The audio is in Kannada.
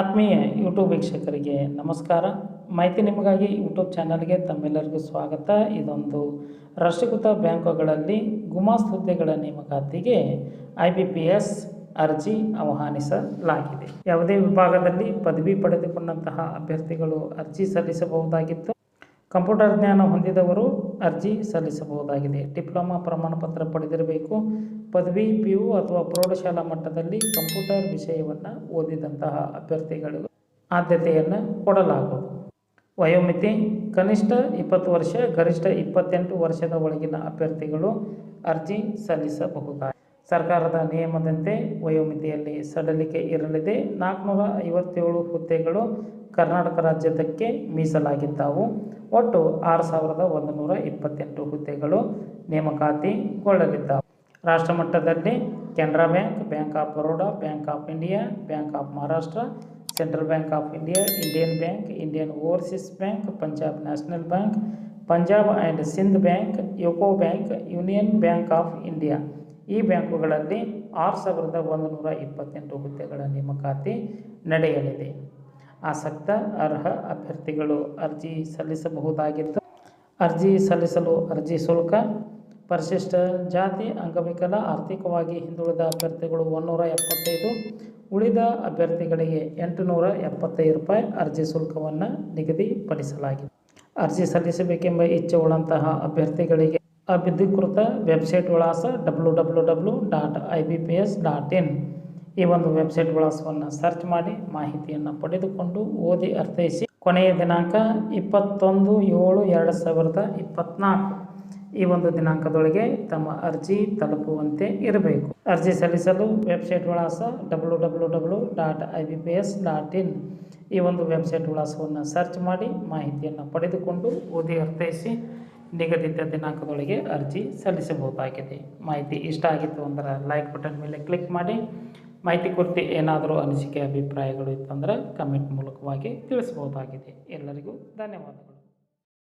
ಆತ್ಮೀಯ ಯೂಟ್ಯೂಬ್ ವೀಕ್ಷಕರಿಗೆ ನಮಸ್ಕಾರ. ಮಾಹಿತಿ ನಿಮಗಾಗಿ ಯೂಟ್ಯೂಬ್ ಚಾನಲ್ಗೆ ತಮ್ಮೆಲ್ಲರಿಗೂ ಸ್ವಾಗತ. ಇದೊಂದು ರಾಷ್ಟ್ರೀಕೃತ ಬ್ಯಾಂಕುಗಳಲ್ಲಿ ಗುಮಾಸ್ ಹುದ್ದೆಗಳ ನೇಮಕಾತಿಗೆ ಐ ಬಿ ಪಿ ಎಸ್ ಅರ್ಜಿ ಆಹ್ವಾನಿಸಲಾಗಿದೆ. ಯಾವುದೇ ವಿಭಾಗದಲ್ಲಿ ಪದವಿ ಪಡೆದುಕೊಂಡಂತಹ ಅಭ್ಯರ್ಥಿಗಳು ಅರ್ಜಿ ಸಲ್ಲಿಸಬಹುದಾಗಿತ್ತು. ಕಂಪ್ಯೂಟರ್ ಜ್ಞಾನ ಹೊಂದಿದವರು ಅರ್ಜಿ ಸಲ್ಲಿಸಬಹುದಾಗಿದೆ. ಡಿಪ್ಲೊಮಾ ಪ್ರಮಾಣಪತ್ರ ಪಡೆದಿರಬೇಕು. ಪದವಿ, ಪಿ ಯು ಅಥವಾ ಪ್ರೌಢಶಾಲಾ ಮಟ್ಟದಲ್ಲಿ ಕಂಪ್ಯೂಟರ್ ವಿಷಯವನ್ನು ಓದಿದಂತಹ ಅಭ್ಯರ್ಥಿಗಳಿಗೂ ಆದ್ಯತೆಯನ್ನು ಕೊಡಲಾಗುವುದು. ವಯೋಮಿತಿ, ಕನಿಷ್ಠ ಇಪ್ಪತ್ತು ವರ್ಷ, ಗರಿಷ್ಠ ಇಪ್ಪತ್ತೆಂಟು ವರ್ಷದ ಒಳಗಿನ ಅಭ್ಯರ್ಥಿಗಳು ಅರ್ಜಿ ಸಲ್ಲಿಸಬಹುದಾಗಿದೆ. ಸರ್ಕಾರದ ನಿಯಮದಂತೆ ವಯೋಮಿತಿಯಲ್ಲಿ ಸಡಲಿಕೆ ಇರಲಿದೆ. ನಾಲ್ಕುನೂರ ಐವತ್ತೇಳು ಹುದ್ದೆಗಳು ಕರ್ನಾಟಕ ರಾಜ್ಯದಕ್ಕೆ ಮೀಸಲಾಗಿದ್ದವು. ಒಟ್ಟು ಆರು ಸಾವಿರದ ಒಂದು ನೂರ ಇಪ್ಪತ್ತೆಂಟು ಹುದ್ದೆಗಳು ನೇಮಕಾತಿಗೊಳ್ಳಲಿದ್ದವು ರಾಷ್ಟ್ರ ಮಟ್ಟದಲ್ಲಿ Canara bank bank of Baroda, bank of India, bank of Maharashtra, central bank of India, Indian bank, Indian overseas bank, Punjab national bank, Punjab and Sindh bank UCO bank union bank of India. ಈ ಬ್ಯಾಂಕುಗಳಲ್ಲಿ ಆರು ಸಾವಿರದ ಒಂದು ನೂರ ಇಪ್ಪತ್ತೆಂಟು ಹುದ್ದೆಗಳ ನೇಮಕಾತಿ ನಡೆಯಲಿದೆ. ಆಸಕ್ತ, ಅರ್ಹ ಅಭ್ಯರ್ಥಿಗಳು ಅರ್ಜಿ ಸಲ್ಲಿಸಬಹುದಾಗಿದ್ದು ಅರ್ಜಿ ಸಲ್ಲಿಸಲು ಅರ್ಜಿ ಶುಲ್ಕ, ಪರಿಶಿಷ್ಟ ಜಾತಿ, ಅಂಗವಿಕಲ, ಆರ್ಥಿಕವಾಗಿ ಹಿಂದುಳಿದ ಅಭ್ಯರ್ಥಿಗಳು ಒನ್ನೂರ ಎಪ್ಪತ್ತೈದು, ಉಳಿದ ಅಭ್ಯರ್ಥಿಗಳಿಗೆ ಎಂಟುನೂರ ಎಪ್ಪತ್ತೈದು ರೂಪಾಯಿ ಅರ್ಜಿ ಶುಲ್ಕವನ್ನು ನಿಗದಿಪಡಿಸಲಾಗಿದೆ. ಅರ್ಜಿ ಸಲ್ಲಿಸಬೇಕೆಂಬ ಇಚ್ಛೆ ಉಳ್ಳಂತಹ ಅಭ್ಯರ್ಥಿಗಳಿಗೆ ಅಧಿಕೃತ ವೆಬ್ಸೈಟ್ ವಿಳಾಸ W W W dot I B P S dot in. ಈ ಒಂದು ವೆಬ್ಸೈಟ್ ವಿಳಾಸವನ್ನು ಸರ್ಚ್ ಮಾಡಿ ಮಾಹಿತಿಯನ್ನು ಪಡೆದುಕೊಂಡು ಓದಿ ಅರ್ಥೈಸಿ. ಕೊನೆಯ ದಿನಾಂಕ ಇಪ್ಪತ್ತೊಂದು ಏಳು ಎರಡು ಸಾವಿರದ ಇಪ್ಪತ್ತ್ನಾಲ್ಕು ಈ ಒಂದು ದಿನಾಂಕದೊಳಗೆ ತಮ್ಮ ಅರ್ಜಿ ತಲುಪುವಂತೆ ಇರಬೇಕು. ಅರ್ಜಿ ಸಲ್ಲಿಸಲು ವೆಬ್ಸೈಟ್ ವಿಳಾಸ W W W dot I B P S dot in. ಈ ಒಂದು ವೆಬ್ಸೈಟ್ ವಿಳಾಸವನ್ನು ಸರ್ಚ್ ಮಾಡಿ ಮಾಹಿತಿಯನ್ನು ಪಡೆದುಕೊಂಡು ಓದಿ ಅರ್ಥೈಸಿ. ನಿಗದಿತ ದಿನಾಂಕದೊಳಗೆ ಅರ್ಜಿ ಸಲ್ಲಿಸಬಹುದಾಗಿದೆ. ಮಾಹಿತಿ ಇಷ್ಟ ಆಗಿತ್ತು ಅಂದರೆ ಲೈಕ್ ಬಟನ್ ಮೇಲೆ ಕ್ಲಿಕ್ ಮಾಡಿ. ಮಾಹಿತಿ ಕುರಿತು ಏನಾದರೂ ಅನಿಸಿಕೆ, ಅಭಿಪ್ರಾಯಗಳು ಇತ್ತಂದರೆ ಕಮೆಂಟ್ ಮೂಲಕವಾಗಿ ತಿಳಿಸಬಹುದಾಗಿದೆ. ಎಲ್ಲರಿಗೂ ಧನ್ಯವಾದಗಳು.